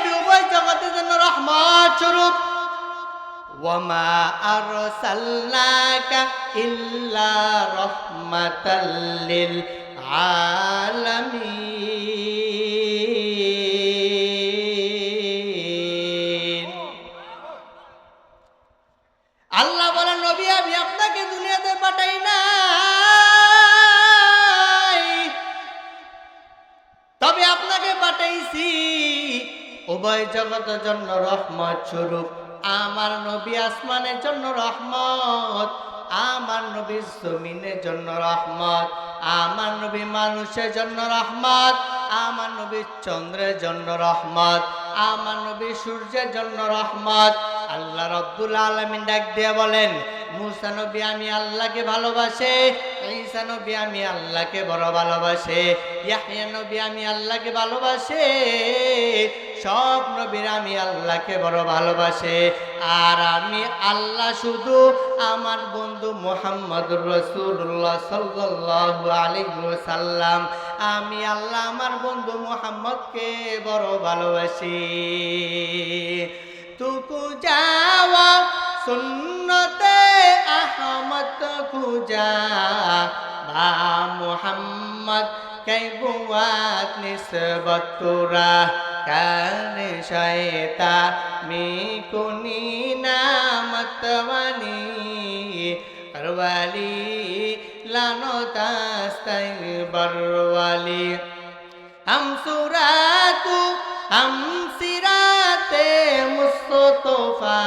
নবী উভয় জগতের জন্য রহমত স্বরূপ। আল্লাহ বলেন, নবী, আমি আপনাকে দুনিয়াতে পাঠাই না তবে আপনাকে পাঠাইছি উভয় জগতের জন্য রহমত স্বরূপ। আমার নবী আসমানের জন্য রহমত, আমার নবী জমিনের জন্য রহমত, আমার নবী মানুষের জন্য রহমত, আমার নবী চন্দ্রের জন্য রহমত, আমার নবী সূর্যের জন্য রহমত। আল্লাহ রব্বুল আলমিন ডাক দিয়ে বলেন মুসা নবী আমি আল্লাহকে ভালোবাসে, ঈসা নবী আমি আল্লাহকে বড় ভালোবাসে ইয়াহিয়া নবী আমি আল্লাহকে ভালোবাসে, সব নবীর আমি আল্লাহকে বড় ভালোবাসে। আর আমি আল্লাহ শুধু আমার বন্ধু মোহাম্মদ রসুল্লাহ সাল্লাল্লাহু আলাইহি সাল্লাম আমি আল্লাহ আমার বন্ধু মোহাম্মদকে বড় ভালোবাসি। তুকু যাওয়া আহমদ খুজা বা মোহাম্মদ কৈবুয়াত নিসবত তোরা। কান শয়তা মি কুনি নামতবানি করওয়ালি লানতাস্তাই বরওয়ালি। হাম সুরাতু হাম সিরাতে মুস্তফা।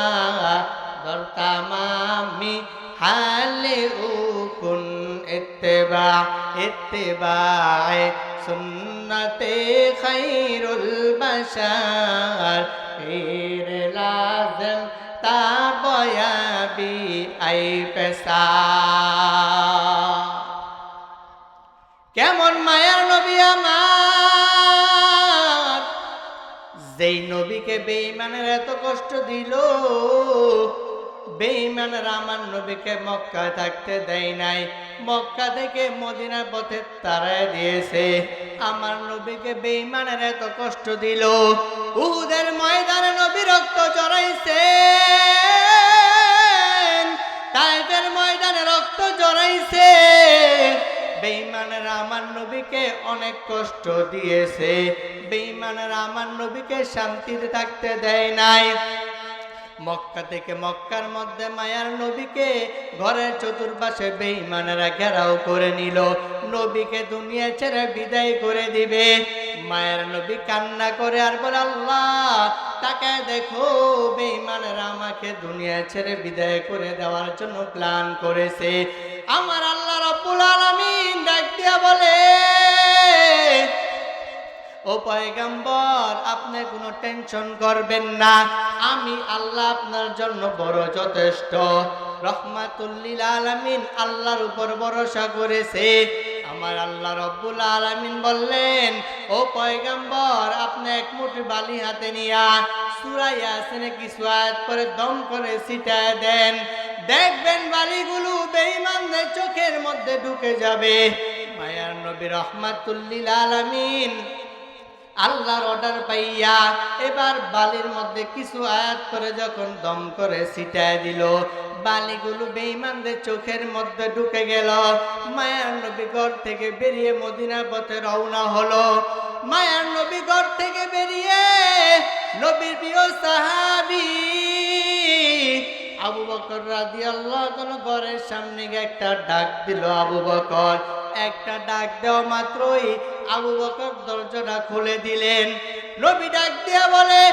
দরতামামি হালে উকুন ইত্তেবা, ইত্তেবায় সুন্নতে খৈরুল বশার। পীর লাজম তাবয়াবি আই পেসা কেমন মায়ার নবী আমার? যেই নবীকে বেঈমানের এত কষ্ট দিল বেঈমানের আমার নবীকে মক্কা থাকতে দেয় নাই। মক্কা থেকে মদিনার পথে তারাই দিয়েছে। আমার নবীকে বেঈমানের এত কষ্ট দিল। উহুদের ময়দানে নবী রক্ত জড়াইছে তাইফের ময়দানে রক্ত জড়াইছে। বেঈমানের আমার নবীকে অনেক কষ্ট দিয়েছে। বেঈমানের আমার নবীকে শান্তিতে থাকতে দেয় নাই। মক্কা থেকে মক্কার মধ্যে মায়ার নবীকে ঘরের চতুর্পাশে বেঈমানেরা ঘেরাও করে নিল। নবীকে দুনিয়া ছেড়ে বিদায় করে দিবে। মায়ের নবী কান্না করে আর বলে, আল্লাহ, তাকে দেখো, বেঈমানেরা আমাকে দুনিয়া ছেড়ে বিদায় করে দেওয়ার জন্য প্ল্যান করেছে। আমার আল্লাহ রব্বুল আলামিন ডাক দিয়া বলে ও পয়গাম্বর, আপনি কোনো টেনশন করবেন না। আমি আল্লাহ আপনার জন্য বড় যথেষ্ট। রহমাতুল্লিল আলামিন আল্লাহর উপর ভরসা করেছে। আমার আল্লাহ রব্বুল আলামিন বললেন, ও পয়গাম্বর, আপনি এক মুঠি বালি হাতে নিয়া সুরাই আসেনে কিছু আয়াত করে দম করে ছিটায় দেন। দেখবেন বালিগুলো বেঈমানদের চোখের মধ্যে ঢুকে যাবে। মায়ার নবী রহমাতুল্লিল আলামিন আল্লাহর অর্ডার পাইয়া এবার বালির মধ্যে কিছু আয়াত করে যখন দম করে ছিটায় দিল, বালিগুলো বেঈমানদের চোখের মধ্যে ঢুকে গেল। মায়ার নবী ঘর থেকে বেরিয়ে মদিনা পথে রওনা হলো। মায়ার নবী ঘর থেকে বেরিয়ে নবীর প্রিয় সাহাবী আবু বকর রাজি আল্লাহ ঘরের সামনে গিয়ে একটা ডাক দিল, আবু বকর, একটা ডাক দেওয়া মাত্রই। আবু বকর দরজাটা খুলে দিলেন। নবী ডাক দিয়া বলে,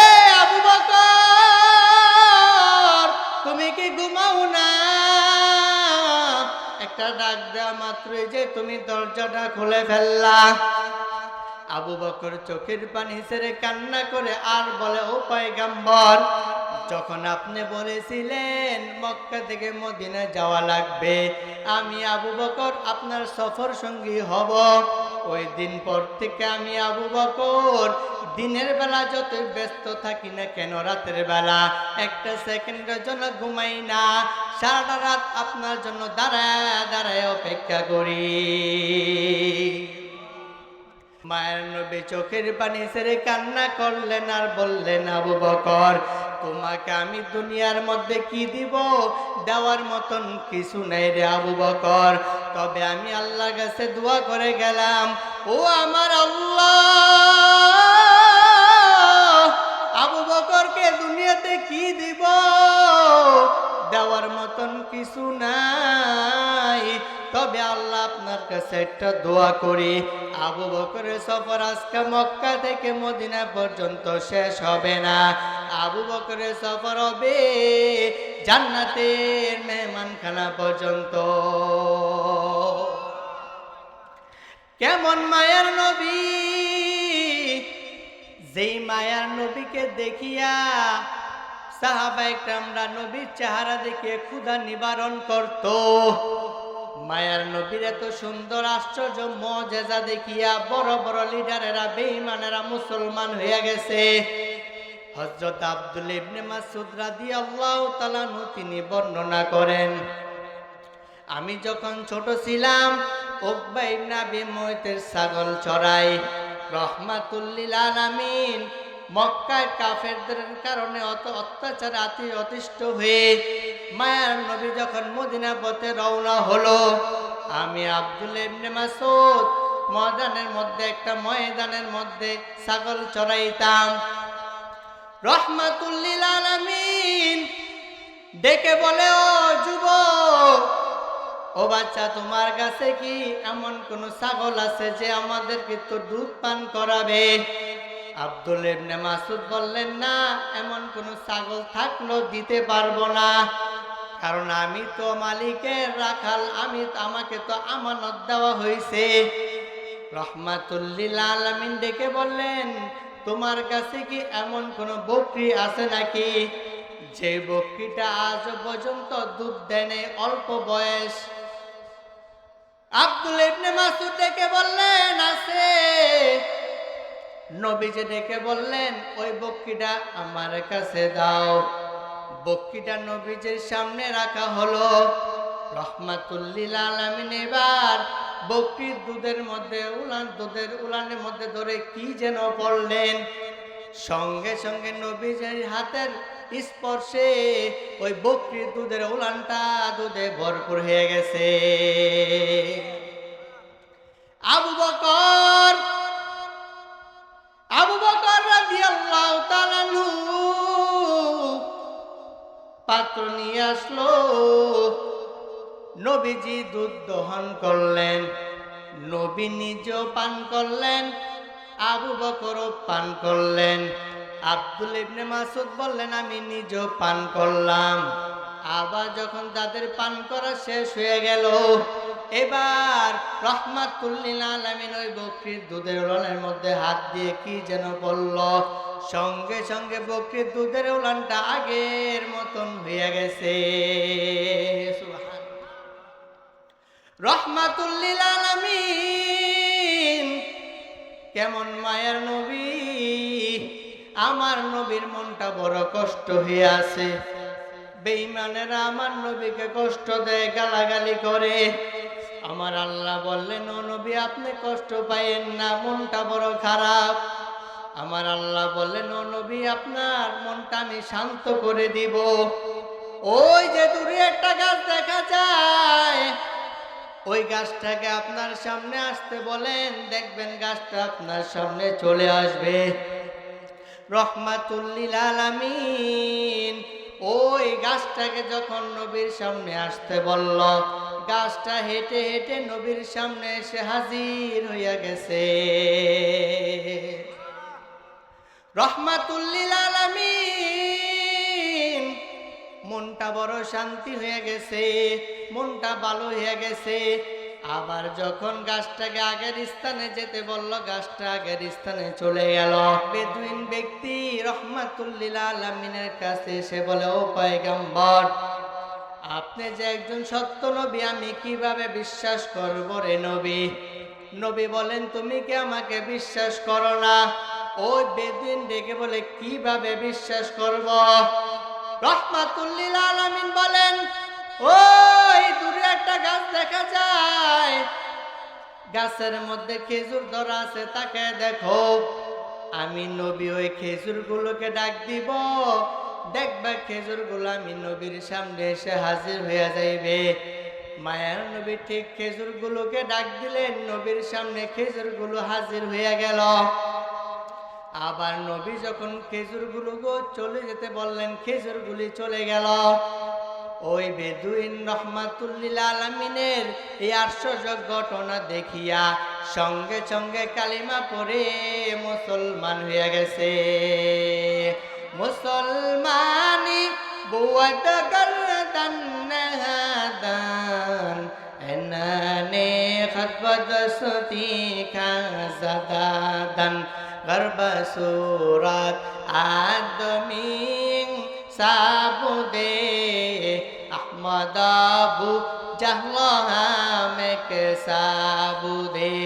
এ আবু বকর, তুমি কি ঘুমাও না? একটা ডাক দেওয়া মাত্রই যে তুমি দরজাটা খুলে ফেললা। আবু বকর চোখের পানি ছেড়ে কান্না করে আর বলে, ও পয়গাম্বর যখন আপনি বলেছিলেন, মক্কা থেকে মদিনা যাওয়া লাগবে, আমি আবু বকর আপনার সফর সঙ্গী হব। ওই দিন পর থেকে আমি আবু বকর, দিনের বেলা যত ব্যস্ত থাকি না কেন, রাতের বেলা একটা সেকেন্ডের জন্য ঘুমাই না, সারাটা রাত আপনার জন্য দাঁড়ায় দাঁড়ায় অপেক্ষা করি। মায়ের নবী চোখের পানি ছেড়ে কান্না করলেন আর বললেন, আবু বকর তোমাকে আমি দুনিয়ার মধ্যে কি দিব? দেওয়ার মতন কিছু নেই রে আবু বকর। তবে আমি আল্লাহর কাছে দোয়া করে গেলাম, ও আমার আল্লাহ, আবু বকরকে দুনিয়াতে কি দিব? দেওয়ার মতন কিছু নাই। তবে আল্লাহ আপনার কাছে একটা দোয়া করি, আবু বকরের সফর আজকে মক্কা থেকে মদিনা পর্যন্ত শেষ হবে না। আবু বকরের সফর হবে জান্নাতের মেহমানখানা পর্যন্ত। কেমন মায়ার নবী? যেই মায়ার নবীকে দেখিয়া সাহাবাইকরামরা নবীর চেহারা দেখে ক্ষুধা নিবারণ করত। মায়ার নবীর এত সুন্দর আশ্চর্য মজেজা দেখিয়া বড় বড় লিডারেরা বেইমানেরা মুসলমান হয়ে গেছে। হজরত আব্দুল ইবনে মাসুদ রাদিয়াল্লাহু তাআলা তিনি বর্ণনা করেন, আমি যখন ছোট ছিলাম ওকবা ইবনে আবি মুয়তের ছাগল চড়াই। রহমাতুল্লিল আলামিন, মক্কায় কাফেরদের কারণে অত অত্যাচার আতি অতিষ্ঠ হয়ে মায়ার নবী যখন মদিনা পথে রওনা হলো, আমি আব্দুল ইবনে মাসুদ ময়দানের মধ্যে, একটা ময়দানের মধ্যে ছাগল চড়াইতাম। রহমাতুল্লিল আলামিন। ডেকে বলে, ও যুবক, ও বাচ্চা, তোমার কাছে কি এমন কোন ছাগল আছে যে আমাদেরকে তো দুধ পান করাবে? আব্দুল ইবনে মাসুদ বললেন, না, এমন কোন ছাগল থাকলেও দিতে পারব না। কারণ আমি তো মালিকের রাখাল, আমি আমাকে তো আমানত দেওয়া হয়েছে রহমাতুল্লিল আলামিন ডেকে বললেন তোমার কাছে কি এমন কোন বকরি আছে নাকি? যে বকরিটা আজ পর্যন্ত দুধ দেনে অল্প বয়স। আব্দুল ইবনে মাসুদ ডেকে বললেন, আছে। নবীজি ডেকে বললেন, ওই বকরিটা আমার কাছে দাও। বকরিটা নবীজির সামনে রাখা হলো। রহমাতুল্লিল আলামিন এবার বকরির দুধের মধ্যে, উলান দুধের উলানের মধ্যে ধরে কি যেন পড়লেন? সঙ্গে সঙ্গে নবীজের হাতের স্পর্শে ওই বকরির দুধের উলানটা দুধে ভরপুর হয়ে গেছে। দুধ দহন করলেন, নবী নিজেও পান করলেন, আবু বকরও পান করলেন, আব্দুল ইবনে মাসুদ বললেন, আমি নিজেও পান করলাম। আবার যখন তাদের পান করা শেষ হয়ে গেল, এবার রহমাতুল্লিল আলামিন ওই বকরির দুধের উলানের মধ্যে হাত দিয়ে কি যেন বলল, সঙ্গে সঙ্গে বকরির দুধের উলানটা আগের মতন হয়ে গেছে। রহমাতুল্লিল আলামিন। কেমন মায়ের নবী? আমার নবীর মনটা বড় কষ্ট হয়ে আছে। বেঈমানেরা আমার নবীকে কষ্ট দেয়, গালাগালি করে। আমার আল্লাহ বললেন, ও নবী, আপনি কষ্ট পাইয়েন না, মনটা বড় খারাপ। আমার আল্লাহ বললেন, ও নবী, আপনার মনটা আমি শান্ত করে দিব। ওই যে দূরে একটা গাছ দেখা যায় ওই গাছটাকে আপনার সামনে আসতে বলেন, দেখবেন গাছটা আপনার সামনে চলে আসবে। রহমাতুল্লিল আলামিন, ওই গাছটাকে যখন নবীর সামনে আসতে বলল, গাছটা হেঁটে হেঁটে নবীর সামনে এসে হাজির হইয়া গেছে। রহমাতুল্লিল আলামিন, মনটা বড় শান্তি হয়ে গেছে। মনটা ভালো হয়ে গেছে। আবার যখন গাছটাকে আগের স্থানে যেতে বলল, গাছটা আগের স্থানে চলে গেল। বেদুইন ব্যক্তি রহমাতুল্লিল আলমিনের কাছে এসে বলে, ও পয়গম্বর, আপনি যে একজন সত্য নবী, আমি কীভাবে বিশ্বাস করব রে নবী? নবী বলেন, তুমি কি আমাকে বিশ্বাস করো না? ওই বেদিন ডেকে বলে, কীভাবে বিশ্বাস করব? রহমাতুল্লিল আলামিন বলেন ওই দূরে একটা গাছ দেখা যায়। গাছের মধ্যে খেজুর ধরা আছে, তাকে দেখো। আমি নবী ওই খেজুরগুলোকে ডাক দিব। দেখবা খেজুরগুলো আমি নবীর সামনে এসে হাজির হয়ে যাইবে। মায়ার নবী ঠিক খেজুরগুলোকে ডাক দিলেন, নবীর সামনে খেজুরগুলো হাজির হয়ে গেল। আবার নবী যখন খেজুর খেজুরগুলো চলে যেতে বললেন, খেজুরগুলি চলে গেল। ওই বেদুইন রহমাতুল্লিল আলমিনের এই আশ্চর্য ঘটনা দেখিয়া সঙ্গে সঙ্গে কালিমা পড়ে মুসলমান হয়ে গেছে। মুসলমানি বুয়াদ আদমিং সাবুদে আবু জাহলামেক সাবুদে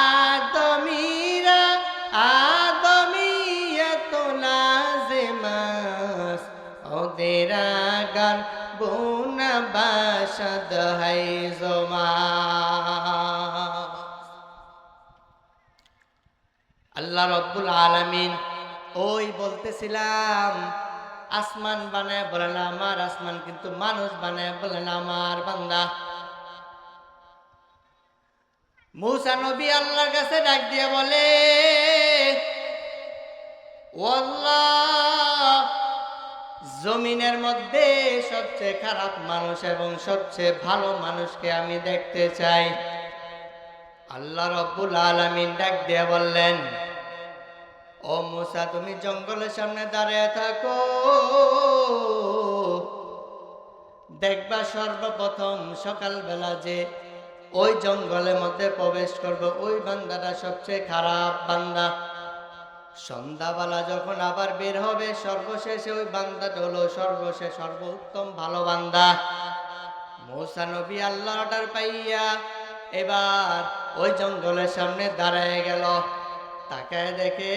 আদমিরা আদমিয়ত লাজিমাস ওদের আগার বুন বাসদ হাই আল্লাহ রব্বুল আলামিন ওই বলতেছিলাম আসমান বানায় বলেন আমার আসমান, কিন্তু মানুষ বানায় বলেন আমার বান্দা। মুসা নবী আল্লাহর কাছে ডাক দিয়ে বলে জমিনের মধ্যে সবচেয়ে খারাপ মানুষ এবং সবচেয়ে ভালো মানুষকে আমি দেখতে চাই। আল্লাহ রব্বুল আলামিন ডাক দিয়ে বললেন ও মুসা, তুমি জঙ্গলের সামনে দাঁড়িয়ে থাকো। দেখবা সর্বপ্রথম সকালবেলা যে ওই জঙ্গলের মধ্যে প্রবেশ করবে, ওই বান্দাটা সবচেয়ে খারাপ বান্দা। সন্ধ্যাবেলা যখন আবার বের হবে, সর্বশেষে ওই বান্দাটা হলো সর্বশেষ, সর্বোত্তম ভালো বান্দা। মৌসা নবী আল্লাহ অর্ডার পাইয়া এবার ওই জঙ্গলের সামনে দাঁড়ায় গেল। তাকায় দেখে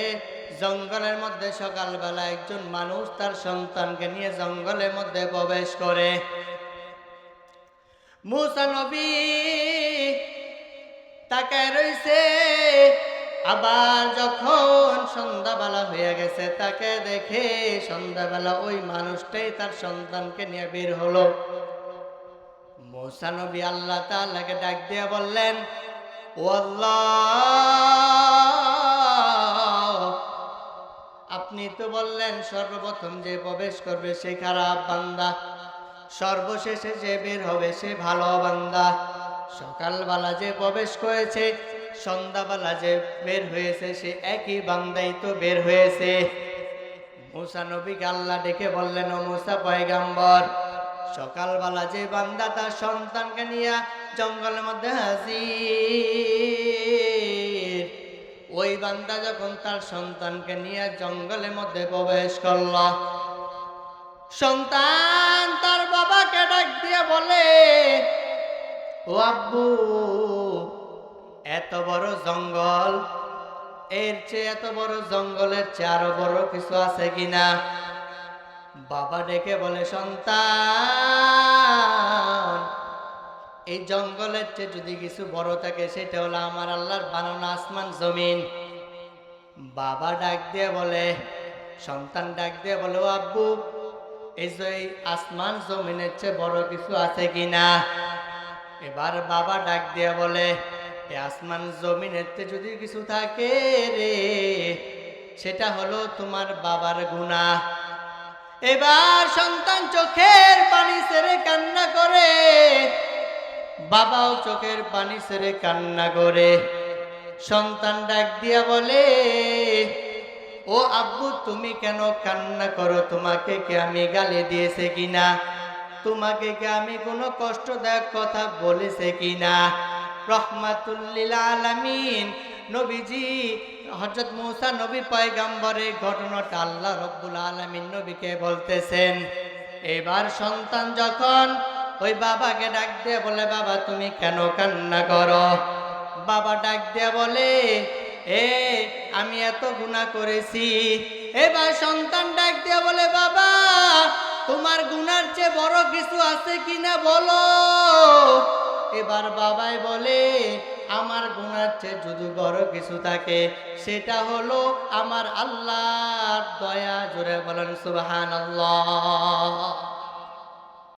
জঙ্গলের মধ্যে সকালবেলা একজন মানুষ তার সন্তানকে নিয়ে জঙ্গলের মধ্যে প্রবেশ করে। রইছে আবার যখন সন্ধ্যাবেলা হয়ে গেছে, তাকে দেখে সন্ধ্যাবেলা ওই মানুষটাই তার সন্তানকে নিয়ে বের হলো। মুসা নবী আল্লাহ তাআলাকে ডাক দিয়ে বললেন, ও আল্লাহ আপনি তো বললেন সর্বপ্রথম যে প্রবেশ করবে সে খারাপ বান্দা। সর্বশেষে যে বের হবে সে ভালো বান্দা। সকালবেলা যে প্রবেশ করেছে, সন্ধ্যাবেলা যে বের হয়েছে সে একই বান্দাই তো বের হয়েছে। মুসা নবীকে ডেকে বললেন, ও মুসা পয়গাম্বর, সকালবেলা যে বান্দা তার সন্তানকে নিয়ে জঙ্গলের মধ্যে ওই বান্দা যখন তার সন্তানকে নিয়ে জঙ্গলের মধ্যে প্রবেশ করল, সন্তান তার বাবাকে ডাক দিয়ে বলে, ও আব্বু, এত বড় জঙ্গল, এর চেয়ে এত বড় জঙ্গলের চেয়ে আরও বড় কিছু আছে কিনা? বাবা ডেকে বলে, সন্তান, এই জঙ্গলের চেয়ে যদি কিছু বড় থাকে, সেটা হলো আমার আল্লাহর বানানো আসমান জমিন। বাবা ডাক দিয়ে বলে, সন্তান ডাক দিয়ে বলে আব্বু, এই যে আসমান জমিনের চেয়ে বড় কিছু আছে কি না? এবার বাবা ডাক দিয়ে বলে এই আসমান জমিনের চেয়ে যদি কিছু থাকে রে, সেটা হলো তোমার বাবার গুণা এবার সন্তান চোখের পানি ছেড়ে কান্না করে, বাবাও চোখের পানি ছেড়ে কান্না করে। সন্তান ডাক দিয়া বলে, ও আব্বু, তুমি কেন কান্না করো? তোমাকে কে আমি গালি দিয়েছে কিনা? তোমাকে কে আমি কোনো কষ্টদায়ক কথা বলেছে কিনা? রহমাতুল্লিল আলামিন, নবীজি হজরত মৌসা নবী পয়গাম্বরের ঘটনাটা আল্লাহ রব্বুল আলামিন নবীকে বলতেছেন। এবার সন্তান যখন ওই বাবাকে ডাক দিয়ে বলে, বাবা, তুমি কেন কান্না করো? বাবা ডাক দিয়ে বলে, এ, আমি এত গুণা করেছি। এবার সন্তান ডাক দিয়ে বলে, বাবা, তোমার গুনার চেয়ে বড় কিছু আছে কিনা বলো। এবার বাবাই বলে, আমার গুণার চেয়ে যদি বড় কিছু থাকে, সেটা হলো আমার আল্লাহর দয়া। জোরে বলেন, সুবহানাল্লাহ।